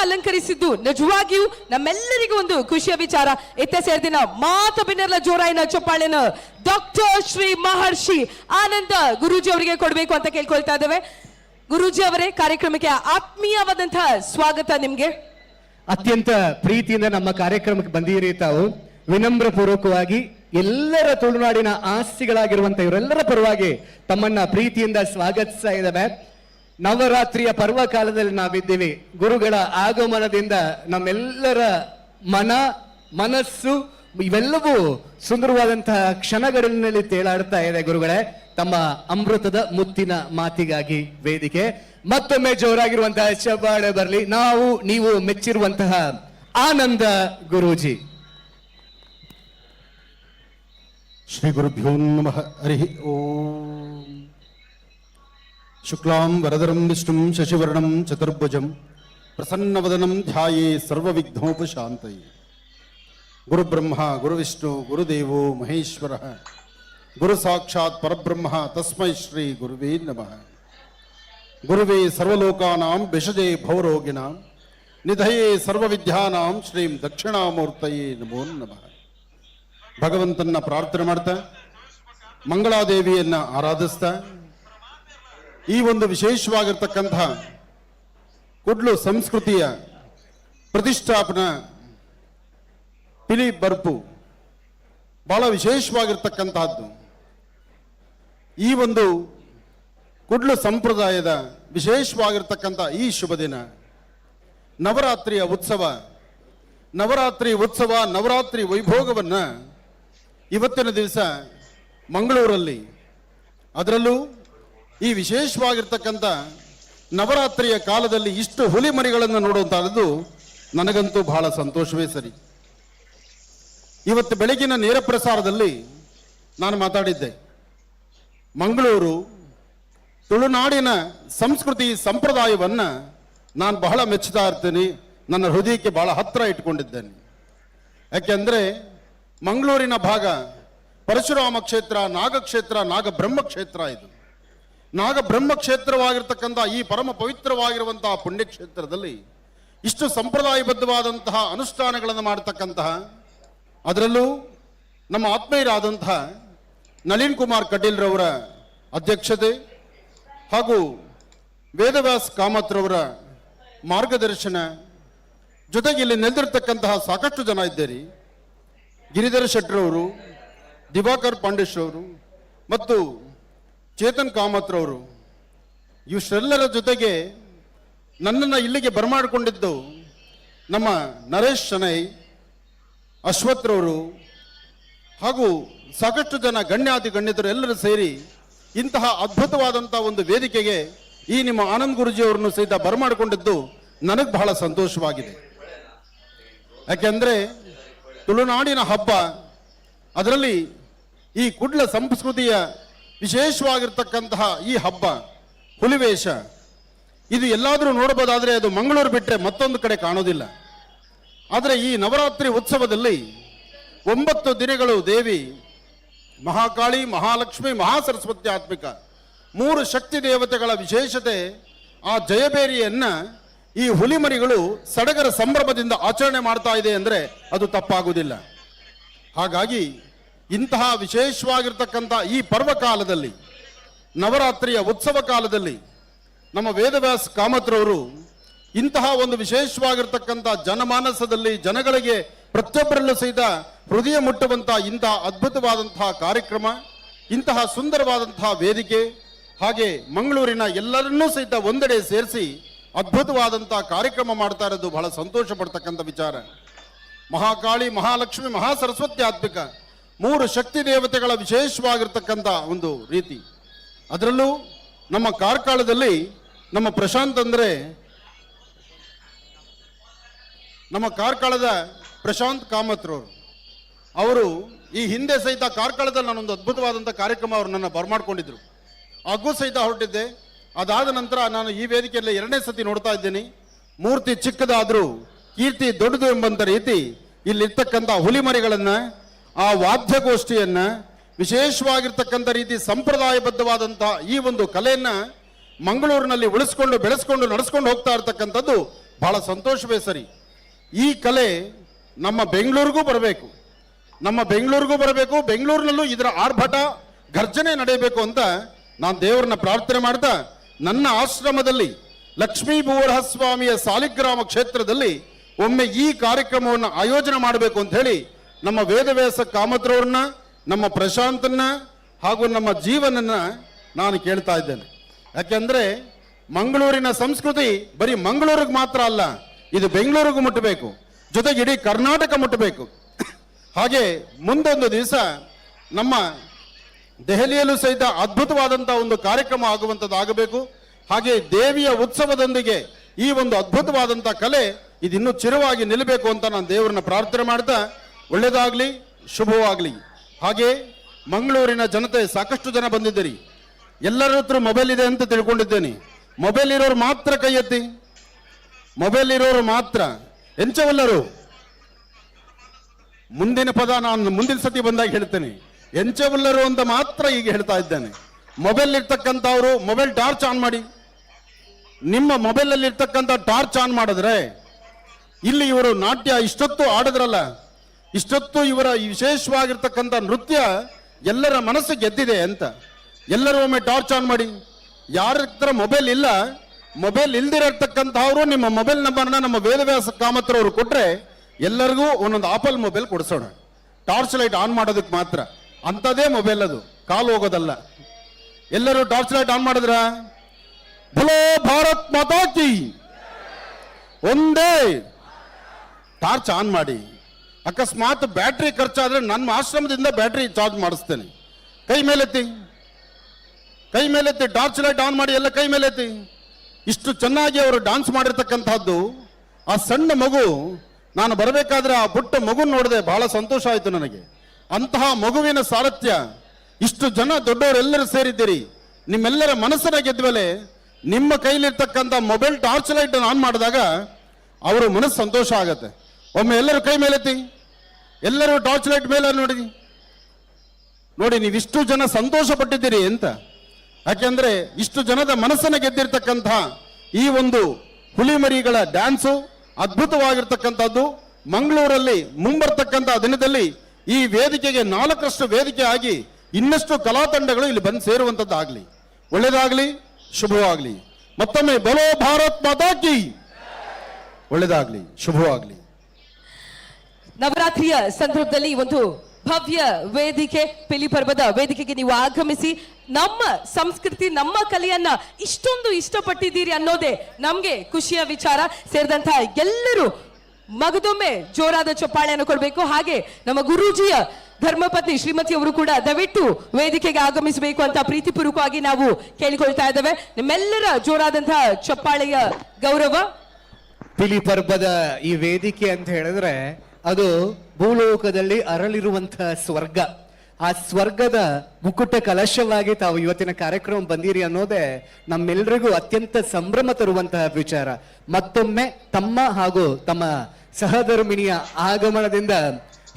ಅಲಂಕರಿಸಿದ್ದು. ನಿಜವಾಗಿಯೂ ನಮ್ಮೆಲ್ಲರಿಗೂ ಒಂದು ಖುಷಿಯ ವಿಚಾರ. ಎತ್ತ ಸೇರಿದಿನ ಮಾತು ಬಿನ್ನರ್ಲ ಜೋರಾಯಿನ ಚಪ್ಪಾಳೆನ ಡಾಕ್ಟರ್ ಶ್ರೀ ಮಹರ್ಷಿ ಆನಂದ ಗುರೂಜಿ ಅವರಿಗೆ ಕೊಡಬೇಕು ಅಂತ ಕೇಳ್ಕೊಳ್ತಾ ಇದ್ದೇವೆ. ಗುರೂಜಿ ಅವರೇ, ಕಾರ್ಯಕ್ರಮಕ್ಕೆ ಆತ್ಮೀಯವಾದಂತಹ ಸ್ವಾಗತ ನಿಮ್ಗೆ. ಅತ್ಯಂತ ಪ್ರೀತಿಯಿಂದ ನಮ್ಮ ಕಾರ್ಯಕ್ರಮಕ್ಕೆ ಬಂದಿರಿ ತಾವು. ವಿನಮ್ರ ಪೂರ್ವಕವಾಗಿ ಎಲ್ಲರ ತುಳುನಾಡಿನ ಆಸ್ತಿಗಳಾಗಿರುವಂತ ಇವರೆಲ್ಲರ ಪರವಾಗಿ ತಮ್ಮನ್ನ ಪ್ರೀತಿಯಿಂದ ಸ್ವಾಗತಿಸ್ತಾ ಇದ್ದಾವೆ. ನವರಾತ್ರಿಯ ಪರ್ವ ಕಾಲದಲ್ಲಿ ನಾವಿದ್ದೀವಿ. ಗುರುಗಳ ಆಗಮನದಿಂದ ನಮ್ಮೆಲ್ಲರ ಮನ, ಮನಸ್ಸು, ಇವೆಲ್ಲವೂ ಸುಂದರವಾದಂತಹ ಕ್ಷಣಗಳಲ್ಲಿ ತೇಲಾಡ್ತಾ ಇದೆ ಗುರುಗಳೇ. ತಮ್ಮ ಅಮೃತದ ಮುತ್ತಿನ ಮಾತಿಗಾಗಿ ವೇದಿಕೆ. ಮತ್ತೊಮ್ಮೆ ಜೋರಾಗಿರುವಂತಹ ಶಬಾಳೆ ಬರಲಿ. ನಾವು, ನೀವು ಮೆಚ್ಚಿರುವಂತಹ ಆನಂದ ಗುರೂಜಿ. ಶ್ರೀ ಗುರುಭ್ಯೋ ನಮಃ. ಹರಿ ಓಂ. ಶುಕ್ಲಾಂ ವರದರಂ ವಿಷ್ಣುಂ ಶಶಿವರ್ಣಂ ಚತುರ್ಭುಜಂ ಪ್ರಸನ್ನವದನಂ ಧ್ಯಾಯೇ ಸರ್ವವಿಘ್ನೋಪಶಾಂತಯೇ ಗುರುಬ್ರಹ್ಮ ಗುರುವಿಷ್ಣು ಗುರುದೇವೋ ಮಹೇಶ್ವರ ಗುರು ಸಾಕ್ಷಾತ್ ಪರಬ್ರಹ್ಮ ತಸ್ಮೈ ಶ್ರೀ ಗುರುವೇ ನಮಃ ಗುರುವೇ ಸರ್ವಲೋಕಾನಾಂ ವಿಷಜೇ ಭವರೋಗಿಣಾಂ ನಿಧಯೇ ಸರ್ವವಿದ್ಯಾನಾಂ ಶ್ರೀಂ ದಕ್ಷಿಣಾಮೂರ್ತಯೇ ನಮೋ ನಮಃ ಭಗವಂತನ ಪ್ರಾರ್ಥನೆ ಮಾಡ್ತಾ ಮಂಗಳಾದೇವಿಯನ್ನ ಆರಾಧಿಸ್ತಾ ಈ ಒಂದು ವಿಶೇಷವಾಗಿರ್ತಕ್ಕಂತಹ ಕುಡ್ಲು ಸಂಸ್ಕೃತಿಯ ಪ್ರತಿಷ್ಠಾಪನ ಪಿಲಿ ಬರ್ಪು ಬಹಳ ವಿಶೇಷವಾಗಿರ್ತಕ್ಕಂತಹದ್ದು. ಈ ಒಂದು ಕುಡ್ಲು ಸಂಪ್ರದಾಯದ ವಿಶೇಷವಾಗಿರ್ತಕ್ಕಂಥ ಈ ಶುಭ ದಿನ ನವರಾತ್ರಿಯ ಉತ್ಸವ, ನವರಾತ್ರಿ ಉತ್ಸವ, ನವರಾತ್ರಿ ವೈಭೋಗವನ್ನು ಇವತ್ತಿನ ದಿವಸ ಮಂಗಳೂರಲ್ಲಿ, ಅದರಲ್ಲೂ ಈ ವಿಶೇಷವಾಗಿರ್ತಕ್ಕಂಥ ನವರಾತ್ರಿಯ ಕಾಲದಲ್ಲಿ ಇಷ್ಟು ಹುಲಿ ಮರಿಗಳನ್ನು ನೋಡುವಂತಹದ್ದು ನನಗಂತೂ ಬಹಳ ಸಂತೋಷವೇ ಸರಿ. ಇವತ್ತು ಬೆಳಗಿನ ನೇರ ಪ್ರಸಾರದಲ್ಲಿ ನಾನು ಮಾತಾಡಿದ್ದೆ. ಮಂಗಳೂರು, ತುಳುನಾಡಿನ ಸಂಸ್ಕೃತಿ ಸಂಪ್ರದಾಯವನ್ನು ನಾನು ಬಹಳ ಮೆಚ್ಚುತ್ತಾ ಇರ್ತೀನಿ. ನನ್ನ ಹೃದಯಕ್ಕೆ ಬಹಳ ಹತ್ತಿರ ಇಟ್ಕೊಂಡಿದ್ದೇನೆ. ಯಾಕೆಂದರೆ ಮಂಗಳೂರಿನ ಭಾಗ ಪರಶುರಾಮ ಕ್ಷೇತ್ರ, ನಾಗಕ್ಷೇತ್ರ ನಾಗಬ್ರಹ್ಮ ಕ್ಷೇತ್ರ ಇದು. ನಾಗಬ್ರಹ್ಮ ಕ್ಷೇತ್ರವಾಗಿರ್ತಕ್ಕಂಥ ಈ ಪರಮ ಪವಿತ್ರವಾಗಿರುವಂತಹ ಪುಣ್ಯಕ್ಷೇತ್ರದಲ್ಲಿ ಇಷ್ಟು ಸಂಪ್ರದಾಯಬದ್ಧವಾದಂತಹ ಅನುಷ್ಠಾನಗಳನ್ನು ಮಾಡತಕ್ಕಂತಹ, ಅದರಲ್ಲೂ ನಮ್ಮ ಆತ್ಮೀಯರಾದಂತಹ ನಳಿನ್ ಕುಮಾರ್ ಕಟೀಲ್ರವರ ಅಧ್ಯಕ್ಷತೆ ಹಾಗೂ ವೇದವ್ಯಾಸ್ ಕಾಮತ್ರವರ ಮಾರ್ಗದರ್ಶನ, ಜೊತೆಗೆ ಇಲ್ಲಿ ನೆಲೆದಿರ್ತಕ್ಕಂತಹ ಸಾಕಷ್ಟು ಜನ ಇದ್ದೀರಿ. ಗಿರಿಧರ ಶೆಟ್ಟರವರು, ದಿವಾಕರ್ ಪಾಂಡೇಶ್ರವರು ಮತ್ತು ಚೇತನ್ ಕಾಮತ್ರವರು ಇಷ್ಟೆಲ್ಲರ ಜೊತೆಗೆ ನನ್ನನ್ನು ಇಲ್ಲಿಗೆ ಬರಮಾಡಿಕೊಂಡಿದ್ದು ನಮ್ಮ ನರೇಶ್ ಶನೈ ಅಶ್ವತ್ರವರು ಹಾಗೂ ಸಾಕಷ್ಟು ಜನ ಗಣ್ಯಾತಿ ಗಣ್ಯತರು ಎಲ್ಲರೂ ಸೇರಿ ಇಂತಹ ಅದ್ಭುತವಾದಂಥ ಒಂದು ವೇದಿಕೆಗೆ ಈ ನಿಮ್ಮ ಆನಂದ್ ಗುರುಜಿ ಅವರನ್ನು ಸಹಿತ ಬರಮಾಡಿಕೊಂಡಿದ್ದು ನನಗೆ ಬಹಳ ಸಂತೋಷವಾಗಿದೆ. ಯಾಕೆಂದ್ರೆ ತುಳುನಾಡಿನ ಹಬ್ಬ, ಅದರಲ್ಲಿ ಈ ಕುಡ್ಲ ಸಂಸ್ಕೃತಿಯ ವಿಶೇಷವಾಗಿರ್ತಕ್ಕಂತಹ ಈ ಹಬ್ಬ, ಹುಲಿವೇಷ, ಇದು ಎಲ್ಲಾದರೂ ನೋಡಬಹುದಾದ್ರೆ ಅದು ಮಂಗಳೂರು ಬಿಟ್ಟರೆ ಮತ್ತೊಂದು ಕಡೆ ಕಾಣೋದಿಲ್ಲ. ಆದರೆ ಈ ನವರಾತ್ರಿ ಉತ್ಸವದಲ್ಲಿ ಒಂಬತ್ತು ದಿನಗಳು ದೇವಿ, ಮಹಾಕಾಳಿ, ಮಹಾಲಕ್ಷ್ಮಿ, ಮಹಾಸರಸ್ವತಿ ಆತ್ಮಿಕ, ಮೂರು ಶಕ್ತಿ ದೇವತೆಗಳ ವಿಶೇಷತೆ, ಆ ಜಯಬೇರಿಯನ್ನು ಈ ಹುಲಿಮರಿಗಳು ಸಡಗರ ಸಂಭ್ರಮದಿಂದ ಆಚರಣೆ ಮಾಡ್ತಾ ಇದೆ ಅಂದರೆ ಅದು ತಪ್ಪಾಗುವುದಿಲ್ಲ. ಹಾಗಾಗಿ ಇಂತಹ ವಿಶೇಷವಾಗಿರ್ತಕ್ಕಂಥ ಈ ಪರ್ವಕಾಲದಲ್ಲಿ, ನವರಾತ್ರಿಯ ಉತ್ಸವ ಕಾಲದಲ್ಲಿ ನಮ್ಮ ವೇದವ್ಯಾಸ ಕಾಮತ್ರವರು ಇಂತಹ ಒಂದು ವಿಶೇಷವಾಗಿರ್ತಕ್ಕಂಥ ಜನಮಾನಸದಲ್ಲಿ ಜನಗಳಿಗೆ ಪ್ರತಿಯೊಬ್ಬರಲ್ಲೂ ಸಹಿತ ಹೃದಯ ಮುಟ್ಟುವಂತಹ ಇಂತಹ ಅದ್ಭುತವಾದಂತಹ ಕಾರ್ಯಕ್ರಮ, ಇಂತಹ ಸುಂದರವಾದಂತಹ ವೇದಿಕೆ, ಹಾಗೆ ಮಂಗಳೂರಿನ ಎಲ್ಲರನ್ನೂ ಸಹಿತ ಒಂದೆಡೆ ಸೇರಿಸಿ ಅದ್ಭುತವಾದಂತಹ ಕಾರ್ಯಕ್ರಮ ಮಾಡ್ತಾ ಇರೋದು ಬಹಳ ಸಂತೋಷ ಪಡ್ತಕ್ಕಂಥ ವಿಚಾರ. ಮಹಾಕಾಳಿ ಮಹಾಲಕ್ಷ್ಮಿ ಮಹಾಸರಸ್ವತಿ ಆತ್ಮಿಕ ಮೂರು ಶಕ್ತಿ ದೇವತೆಗಳ ವಿಶೇಷವಾಗಿರ್ತಕ್ಕಂಥ ಒಂದು ರೀತಿ. ಅದರಲ್ಲೂ ನಮ್ಮ ಕಾರ್ಕಳದಲ್ಲಿ ನಮ್ಮ ಪ್ರಶಾಂತ್ ಅಂದರೆ ನಮ್ಮ ಕಾರ್ಕಳದ ಪ್ರಶಾಂತ್ ಕಾಮತ್ರವರು ಅವರು ಈ ಹಿಂದೆ ಸಹಿತ ಕಾರ್ಕಳದಲ್ಲಿ ನಾನೊಂದು ಅದ್ಭುತವಾದಂಥ ಕಾರ್ಯಕ್ರಮ ಅವರು ನನ್ನ ಬರ್ಮಾಡ್ಕೊಂಡಿದ್ರು. ಹಾಗೂ ಸಹಿತ ಹೊರಟಿದ್ದೆ. ಅದಾದ ನಂತರ ನಾನು ಈ ವೇದಿಕೆಯಲ್ಲಿ ಎರಡನೇ ಸತಿ ನೋಡ್ತಾ ಇದ್ದೀನಿ. ಮೂರ್ತಿ ಚಿಕ್ಕದಾದರೂ ಕೀರ್ತಿ ದೊಡ್ಡದು ಎಂಬಂಥ ರೀತಿ ಇಲ್ಲಿರ್ತಕ್ಕಂಥ ಹುಲಿಮರಿಗಳನ್ನ ಆ ವಾದ್ಯಗೋಷ್ಠಿಯನ್ನು ವಿಶೇಷವಾಗಿರ್ತಕ್ಕಂಥ ರೀತಿ ಸಂಪ್ರದಾಯಬದ್ಧವಾದಂಥ ಈ ಒಂದು ಕಲೆಯನ್ನು ಮಂಗಳೂರಿನಲ್ಲಿ ಉಳಿಸ್ಕೊಂಡು, ಬೆಳೆಸ್ಕೊಂಡು, ನಡೆಸ್ಕೊಂಡು ಹೋಗ್ತಾ ಇರ್ತಕ್ಕಂಥದ್ದು ಬಹಳ ಸಂತೋಷವೇ ಸರಿ. ಈ ಕಲೆ ನಮ್ಮ ಬೆಂಗಳೂರಿಗೂ ಬರಬೇಕು. ನಮ್ಮ ಬೆಂಗಳೂರಿಗೂ ಬರಬೇಕು. ಬೆಂಗಳೂರಿನಲ್ಲೂ ಇದರ ಆರ್ಭಟ ಗರ್ಜನೆ ನಡೆಯಬೇಕು ಅಂತ ನಾನು ದೇವರನ್ನ ಪ್ರಾರ್ಥನೆ ಮಾಡ್ತಾ, ನನ್ನ ಆಶ್ರಮದಲ್ಲಿ ಲಕ್ಷ್ಮೀ ಭೂವರಹಸ್ವಾಮಿಯ ಸಾಲಿಗ್ರಾಮ ಕ್ಷೇತ್ರದಲ್ಲಿ ಒಮ್ಮೆ ಈ ಕಾರ್ಯಕ್ರಮವನ್ನು ಆಯೋಜನೆ ಮಾಡಬೇಕು ಅಂತ ಹೇಳಿ ನಮ್ಮ ವೇದವ್ಯಾಸ ಕಾಮತ್ರವ್ರನ್ನ, ನಮ್ಮ ಪ್ರಶಾಂತನ್ನ ಹಾಗೂ ನಮ್ಮ ಜೀವನನ್ನ ನಾನು ಕೇಳ್ತಾ ಇದ್ದೇನೆ. ಯಾಕೆಂದ್ರೆ ಮಂಗಳೂರಿನ ಸಂಸ್ಕೃತಿ ಬರೀ ಮಂಗಳೂರಿಗೆ ಮಾತ್ರ ಅಲ್ಲ, ಇದು ಬೆಂಗಳೂರಿಗೂ ಮುಟ್ಟಬೇಕು, ಜೊತೆಗೆ ಇಡೀ ಕರ್ನಾಟಕ ಮುಟ್ಟಬೇಕು. ಹಾಗೆ ಮುಂದೊಂದು ದಿವಸ ನಮ್ಮ ದೆಹಲಿಯಲ್ಲೂ ಸಹಿತ ಅದ್ಭುತವಾದಂತಹ ಒಂದು ಕಾರ್ಯಕ್ರಮ ಆಗುವಂಥದ್ದು ಆಗಬೇಕು. ಹಾಗೆ ದೇವಿಯ ಉತ್ಸವದೊಂದಿಗೆ ಈ ಒಂದು ಅದ್ಭುತವಾದಂತಹ ಕಲೆ ಇದಿನ್ನೂ ಚಿರವಾಗಿ ನಿಲ್ಲಬೇಕು ಅಂತ ನಾನು ದೇವರನ್ನ ಪ್ರಾರ್ಥನೆ ಮಾಡ್ತಾ ಒಳ್ಳೇದಾಗ್ಲಿ, ಶುಭವಾಗಲಿ. ಹಾಗೆ ಮಂಗಳೂರಿನ ಜನತೆ ಸಾಕಷ್ಟು ಜನ ಬಂದಿದ್ದೀರಿ. ಎಲ್ಲರ ಹತ್ರ ಮೊಬೈಲ್ ಇದೆ ಅಂತ ತಿಳ್ಕೊಂಡಿದ್ದೇನೆ. ಮೊಬೈಲ್ ಇರೋರು ಮಾತ್ರ ಕೈ ಎತ್ತಿ. ಮೊಬೈಲ್ ಇರೋರು ಮಾತ್ರ. ಎಂಚವಲ್ಲರು? ಮುಂದಿನ ಪದ ನಾನು ಮುಂದಿನ ಸತಿ ಬಂದಾಗ ಹೇಳ್ತೇನೆ. ಎಂಚವಲ್ಲರು ಅಂತ ಮಾತ್ರ ಈಗ ಹೇಳ್ತಾ ಇದ್ದೇನೆ. ಮೊಬೈಲ್ ಇರ್ತಕ್ಕಂಥವ್ರು ಮೊಬೈಲ್ ಟಾರ್ಚ್ ಆನ್ ಮಾಡಿ. ನಿಮ್ಮ ಮೊಬೈಲ್ ಅಲ್ಲಿ ಇರ್ತಕ್ಕಂಥ ಟಾರ್ಚ್ ಆನ್ ಮಾಡಿದ್ರೆ, ಇಲ್ಲಿ ಇವರು ನಾಟ್ಯ ಇಷ್ಟೊತ್ತು ಆಡಿದ್ರಲ್ಲ ಇಷ್ಟೊತ್ತು ಇವರ ವಿಶೇಷವಾಗಿರ್ತಕ್ಕಂಥ ನೃತ್ಯ ಎಲ್ಲರ ಮನಸ್ಸು ಗೆದ್ದಿದೆ ಅಂತ. ಎಲ್ಲರೂ ಒಮ್ಮೆ ಟಾರ್ಚ್ ಆನ್ ಮಾಡಿ. ಯಾರ ಹತ್ರ ಮೊಬೈಲ್ ಇಲ್ಲ ಮೊಬೈಲ್ ಇಲ್ದಿರತಕ್ಕಂಥವ್ರು ನಿಮ್ಮ ಮೊಬೈಲ್ ನಂಬರ್ನ ನಮ್ಮ ವೇದವ್ಯಾಸ ಕಾಮತ್ರವರು ಕೊಟ್ರೆ ಎಲ್ಲರಿಗೂ ಒಂದೊಂದು ಆಪಲ್ ಮೊಬೈಲ್ ಕೊಡಿಸೋಣ. ಟಾರ್ಚ್ ಲೈಟ್ ಆನ್ ಮಾಡೋದಕ್ಕೆ ಮಾತ್ರ. ಅಂಥದೇ ಮೊಬೈಲ್ ಅದು. ಕಾಲು ಹೋಗೋದಲ್ಲ. ಎಲ್ಲರೂ ಟಾರ್ಚ್ ಲೈಟ್ ಆನ್ ಮಾಡಿದ್ರ? ಭಲೋ ಭಾರತ್ ಮಾತಾಕಿ ಒಂದೇ. ಟಾರ್ಚ್ ಆನ್ ಮಾಡಿ. ಅಕಸ್ಮಾತ್ ಬ್ಯಾಟ್ರಿ ಖರ್ಚಾದ್ರೆ ನನ್ನ ಆಶ್ರಮದಿಂದ ಬ್ಯಾಟ್ರಿ ಚಾರ್ಜ್ ಮಾಡಿಸ್ತೇನೆ. ಕೈ ಮೇಲೆತ್ತಿ ಕೈ ಮೇಲೆತ್ತಿ ಟಾರ್ಚ್ ಲೈಟ್ ಆನ್ ಮಾಡಿ ಎಲ್ಲ ಕೈ ಮೇಲೆತ್ತಿ ಇಷ್ಟು ಚೆನ್ನಾಗಿ ಅವರು ಡಾನ್ಸ್ ಮಾಡಿರ್ತಕ್ಕಂಥದ್ದು. ಆ ಸಣ್ಣ ಮಗು, ನಾನು ಬರಬೇಕಾದ್ರೆ ಆ ಪುಟ್ಟ ಮಗು ನೋಡಿದೆ, ಬಹಳ ಸಂತೋಷ ಆಯಿತು ನನಗೆ. ಅಂತಹ ಮಗುವಿನ ಸಾರಥ್ಯ, ಇಷ್ಟು ಜನ ದೊಡ್ಡವರೆಲ್ಲರೂ ಸೇರಿದ್ದೀರಿ. ನಿಮ್ಮೆಲ್ಲರ ಮನಸ್ಸನ್ನ ಗೆದ್ಮೇಲೆ ನಿಮ್ಮ ಕೈಲಿರ್ತಕ್ಕಂಥ ಮೊಬೈಲ್ ಟಾರ್ಚ್ ಲೈಟ್ ಆನ್ ಮಾಡಿದಾಗ, ಅವರ ಮನಸ್ಸು ಸಂತೋಷ ಆಗತ್ತೆ. ಒಮ್ಮೆ ಎಲ್ಲರೂ ಕೈ ಮೇಲೆತ್ತಿ ಎಲ್ಲರೂ ಟಾರ್ಚ್ ಲೈಟ್ ಮೇಲೆ ನೋಡಿ. ನೋಡಿ, ನೀವು ಇಷ್ಟು ಜನ ಸಂತೋಷ ಪಟ್ಟಿದ್ದೀರಿ ಅಂತ. ಯಾಕೆಂದ್ರೆ ಇಷ್ಟು ಜನದ ಮನಸ್ಸನ್ನು ಗೆದ್ದಿರ್ತಕ್ಕಂತಹ ಈ ಒಂದು ಹುಲಿಮರಿಗಳ ಡ್ಯಾನ್ಸು ಅದ್ಭುತವಾಗಿರ್ತಕ್ಕಂಥದ್ದು. ಮಂಗಳೂರಲ್ಲಿ ಮುಂಬರ್ತಕ್ಕಂಥ ದಿನದಲ್ಲಿ ಈ ವೇದಿಕೆಗೆ ನಾಲ್ಕರಷ್ಟು ವೇದಿಕೆ ಆಗಿ ಇನ್ನಷ್ಟು ಕಲಾ ತಂಡಗಳು ಇಲ್ಲಿ ಬಂದು ಸೇರುವಂಥದ್ದಾಗಲಿ ಆಗಲಿ. ಶುಭವಾಗಲಿ. ಮತ್ತೊಮ್ಮೆ ಬಲೋ ಭಾರತ್ ಮಾತಾಕಿ ಒಳ್ಳೇದಾಗ್ಲಿ, ಶುಭವಾಗ್ಲಿ. ನವರಾತ್ರಿಯ ಸಂದರ್ಭದಲ್ಲಿ ಒಂದು ಭವ್ಯ ವೇದಿಕೆ, ಪಿಲಿ ಪರ್ವದ ವೇದಿಕೆಗೆ ನೀವು ಆಗಮಿಸಿ, ನಮ್ಮ ಸಂಸ್ಕೃತಿ, ನಮ್ಮ ಕಲೆಯನ್ನ ಇಷ್ಟೊಂದು ಇಷ್ಟಪಟ್ಟಿದ್ದೀರಿ ಅನ್ನೋದೇ ನಮ್ಗೆ ಖುಷಿಯ ವಿಚಾರ. ಸೇರಿದಂತಹ ಎಲ್ಲರೂ ಮಗದೊಮ್ಮೆ ಜೋರಾದ ಚಪ್ಪಾಳೆಯನ್ನು ಕೊಡಬೇಕು. ಹಾಗೆ ನಮ್ಮ ಗುರೂಜಿಯ ಧರ್ಮಪತ್ನಿ ಶ್ರೀಮತಿ ಅವರು ಕೂಡ ದಯವಿಟ್ಟು ವೇದಿಕೆಗೆ ಆಗಮಿಸಬೇಕು ಅಂತ ಪ್ರೀತಿಪೂರ್ವಕವಾಗಿ ನಾವು ಕೇಳಿಕೊಳ್ತಾ ಇದ್ದೇವೆ. ನಿಮ್ಮೆಲ್ಲರ ಜೋರಾದಂತಹ ಚಪ್ಪಾಳೆಯ ಗೌರವ. ಪಿಲಿ ಪರ್ಬದ ಈ ವೇದಿಕೆ ಅಂತ ಹೇಳಿದ್ರೆ ಅದು ಭೂಲೋಕದಲ್ಲಿ ಅರಳಿರುವಂತಹ ಸ್ವರ್ಗ. ಆ ಸ್ವರ್ಗದ ಮುಕುಟ ಕಲಶವಾಗಿ ತಾವು ಇವತ್ತಿನ ಕಾರ್ಯಕ್ರಮ ಬಂದಿರಿ ಅನ್ನೋದೇ ನಮ್ಮೆಲ್ಲರಿಗೂ ಅತ್ಯಂತ ಸಂಭ್ರಮ ತರುವಂತಹ ವಿಚಾರ. ಮತ್ತೊಮ್ಮೆ ತಮ್ಮ ಹಾಗೂ ತಮ್ಮ ಸಹಧರ್ಮಿಣಿಯ ಆಗಮನದಿಂದ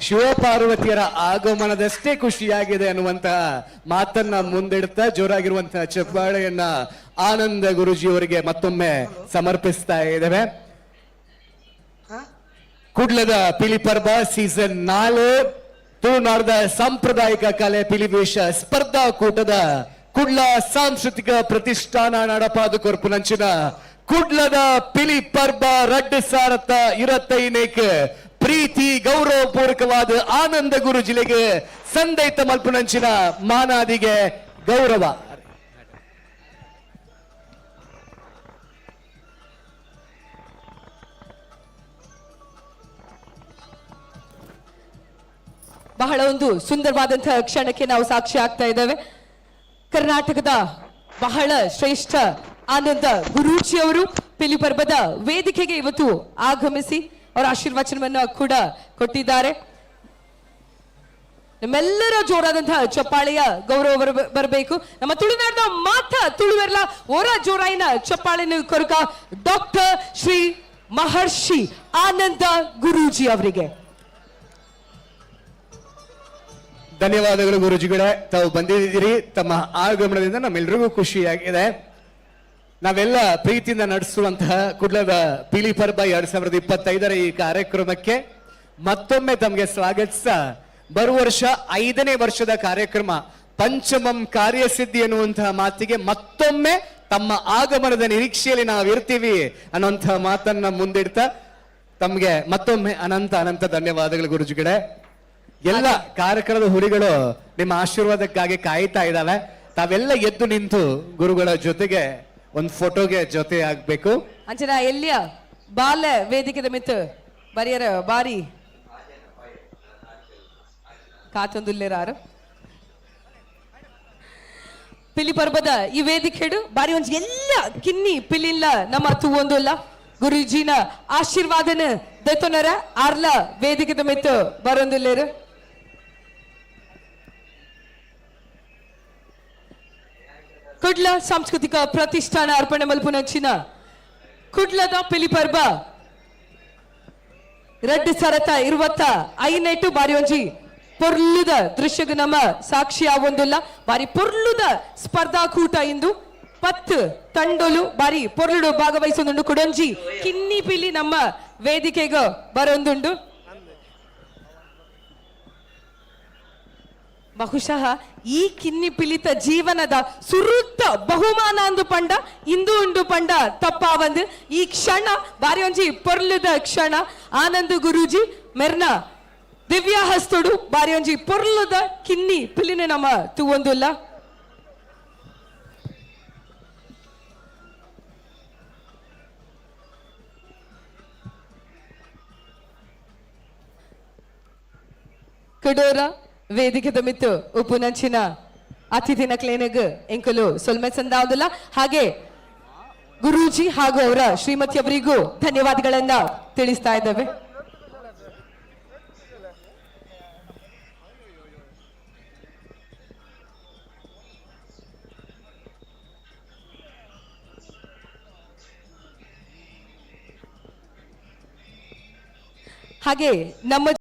ಶಿವಪಾರ್ವತಿಯರ ಆಗಮನದಷ್ಟೇ ಖುಷಿಯಾಗಿದೆ ಅನ್ನುವಂತಹ ಮಾತನ್ನ ಮುಂದಿಡ್ತಾ ಜೋರಾಗಿರುವಂತಹ ಚಪ್ಪಾಳೆಯನ್ನ ಆನಂದ ಗುರುಜಿಯವರಿಗೆ ಮತ್ತೊಮ್ಮೆ ಸಮರ್ಪಿಸ್ತಾ ಇದ್ದೇವೆ. ಕುಡ್ಲದ ಪಿಲಿಪರ್ಬ ಸೀಸನ್ ನಾಲ್ಕು, ತುಳುನಾಡದ ಸಾಂಪ್ರದಾಯಿಕ ಕಲೆ ಪಿಲಿವೇಶ ಸ್ಪರ್ಧಾ ಕೂಟದ ಕುಡ್ಲ ಸಾಂಸ್ಕೃತಿಕ ಪ್ರತಿಷ್ಠಾನ ನಡಪಾದು ಕೊರ್ಪುನಂಚಿನ ಕುಡ್ಲದ ಪಿಲಿ ಪರ್ಬ ರಡ್ ಸಾರತ ಪ್ರೀತಿ ಗೌರವಪೂರ್ವಕವಾದ ಆನಂದ ಗುರು ಜಿಲ್ಲೆಗೆ ಸಂದೈತ ಮಲ್ಪುನಂಚಿನ ಮಾನಾದಿಗೆ ಗೌರವ. ಬಹಳ ಒಂದು ಸುಂದರವಾದಂತಹ ಕ್ಷಣಕ್ಕೆ ನಾವು ಸಾಕ್ಷಿ ಆಗ್ತಾ ಇದ್ದೇವೆ. ಕರ್ನಾಟಕದ ಬಹಳ ಶ್ರೇಷ್ಠ ಆನಂದ ಗುರೂಜಿ ಅವರು ಪಿಲಿಪರ್ಬದ ವೇದಿಕೆಗೆ ಇವತ್ತು ಆಗಮಿಸಿ ಅವರ ಆಶೀರ್ವಚನವನ್ನು ಕೂಡ ಕೊಟ್ಟಿದ್ದಾರೆ. ನಮ್ಮೆಲ್ಲರ ಜೋರಾದಂತಹ ಚಪ್ಪಾಳೆಯ ಗೌರವ ಬರ- ಬರಬೇಕು. ನಮ್ಮ ತುಳುನಾಡಿನ ಮಾತ ತುಳುವೆರ್ಲ ಓರ ಜೋರಾಯಿನ ಚಪ್ಪಾಳೆನ ಕೊರಕ ಡಾಕ್ಟರ್ ಶ್ರೀ ಮಹರ್ಷಿ ಆನಂದ ಗುರೂಜಿ ಅವರಿಗೆ. ಧನ್ಯವಾದಗಳು ಗುರುಜಿಗಳೇ. ತಾವು ಬಂದಿದ್ದೀರಿ. ತಮ್ಮ ಆಗಮನದಿಂದ ನಮ್ಮೆಲ್ರಿಗೂ ಖುಷಿಯಾಗಿದೆ. ನಾವೆಲ್ಲ ಪ್ರೀತಿಯಿಂದ ನಡೆಸುವಂತಹ ಕುಡ್ಲದ ಪೀಳಿ ಪರ್ಬ ಎರಡ್ ಸಾವಿರದ ಇಪ್ಪತ್ತೈದರ ಈ ಕಾರ್ಯಕ್ರಮಕ್ಕೆ ಮತ್ತೊಮ್ಮೆ ತಮಗೆ ಸ್ವಾಗತಿಸ ಬರುವ ವರ್ಷ ಐದನೇ ವರ್ಷದ ಕಾರ್ಯಕ್ರಮ, ಪಂಚಮಂ ಕಾರ್ಯಸಿದ್ಧಿ ಎನ್ನುವಂತಹ ಮಾತಿಗೆ ಮತ್ತೊಮ್ಮೆ ತಮ್ಮ ಆಗಮನದ ನಿರೀಕ್ಷೆಯಲ್ಲಿ ನಾವು ಇರ್ತೀವಿ ಅನ್ನುವಂತಹ ಮಾತನ್ನ ಮುಂದಿಡ್ತಾ ತಮಗೆ ಮತ್ತೊಮ್ಮೆ ಅನಂತ ಅನಂತ ಧನ್ಯವಾದಗಳು ಗುರುಜಿಗಳೇ. ಎಲ್ಲ ಕಾರ್ಯಕ್ರಮದ ಹುರಿಗಳು ನಿಮ್ಮ ಆಶೀರ್ವಾದಕ್ಕಾಗಿ ಕಾಯ್ತಾ ಇದ್ದಾವೆ. ತಾವೆಲ್ಲ ಎದ್ದು ನಿಂತು ಗುರುಗಳ ಜೊತೆಗೆ ಒಂದು ಫೋಟೋಗೆ ಜೊತೆ ಆಗ್ಬೇಕು. ಅಂಚನಾ ಎಲ್ಲಿಯ? ಬಾಲ ವೇದಿಕೆದ ಮಿತ್ ಬರಿಯರ ಬಾರಿ. ಕಾತೊಂದುಲ್ಲೇರಾರು ಪಿಲಿ ಪರ್ಬದ ಈ ವೇದಿಕೆಡು ಬಾರಿ ಒಂಜಿ ಎಲ್ಲ ಕಿನ್ನಿ ಪಿಲಿಲ್ಲ ನಮ್ಮ ತೂವೊಂದುಲ್ಲ ಗುರುಜಿನ ಆಶೀರ್ವಾದನ ದತ್ತೊನರ ಆರ್ಲ ವೇದಿಕೆದ ಮಿತ್ ಬರೊಂದುಲ್ಲೇರು ಕುಡ್ಲ ಸಾಂಸ್ಕೃತಿಕ ಪ್ರತಿಷ್ಠಾನ ಅರ್ಪಣೆ ಮಲ್ಪುನಂಚಿನ ಕುಡ್ಲದ ಪಿಲಿಪರ್ಬ ರೆಡ್ ಸರತ ಇರುವತ್ತ ಐನೆಟ್ಟು ಬಾರಿ ಒಂಜಿ ಪೊರ್ಲುದ ದೃಶ್ಯಗ ನಮ್ಮ ಸಾಕ್ಷಿ ಆವೊಂದುಲ್ಲ ಬಾರಿ ಪೊರ್ಲುದ ಸ್ಪರ್ಧಾಕೂಟ ಇಂದು ಪತ್ತು ತಂಡೊಲು ಬಾರಿ ಪೊರ್ಲುಡು ಭಾಗವಹಿಸೊಂದುಂಡು ಕುಡೊಂಜಿ ಕಿನ್ನಿ ಪಿಲಿ ನಮ್ಮ ವೇದಿಕೆಗ ಬರೊಂದುಂಡು ಬಹುಶಃ ಈ ಕಿನ್ನಿ ಪಿಲಿತ ಜೀವನದ ಸುರುತ್ತ ಬಹುಮಾನ ಅಂದು ಪಂಡ, ಇಂದು ಉಂಡು ಪಂಡ ತಪ್ಪಾವಂದು ಈ ಕ್ಷಣ ಬಾರಿ ಒಂಜಿ ಪೊರ್ಲುದ ಕ್ಷಣ, ಆನಂದ್ ಗುರೂಜಿ ಮೆರ್ನ ದಿವ್ಯ ಹಸ್ತುಡು ಬಾರಿ ಒಂಜಿ ಪೊರ್ಲುದ ಕಿನ್ನಿ ಪಿಲಿನ ನಮ್ಮ ತೂವೊಂದುಲ್ಲ. ಕಡೋರ ವೇದಿಕೆದ ಮಿತ್ತು ಉಪುನಂಚಿನ ಅತಿಥಿನ ಕ್ಲೇನಗ್ ಎಂಕಲು ಸೊಲ್ಮೆ ಸಂದಾವುದಿಲ್ಲ. ಹಾಗೆ ಗುರೂಜಿ ಹಾಗೂ ಅವರ ಶ್ರೀಮತಿ ಅವರಿಗೂ ಧನ್ಯವಾದಗಳನ್ನ ತಿಳಿಸ್ತಾ ಇದ್ದೇವೆ. ಹಾಗೆ ನಮ್ಮ